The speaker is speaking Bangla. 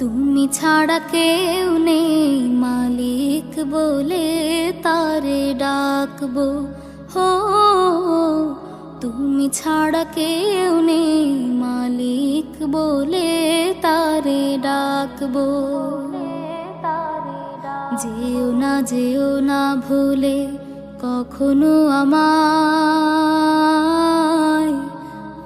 তুমি ছাড়া কেউ নেই। মালিক বলে তারে ডাকবো। হো, তুমি ছাড়া কেউ নেই। মালিক বলে তারে ডাকবো। যেও না যেও না ভুলে কখনো আমায়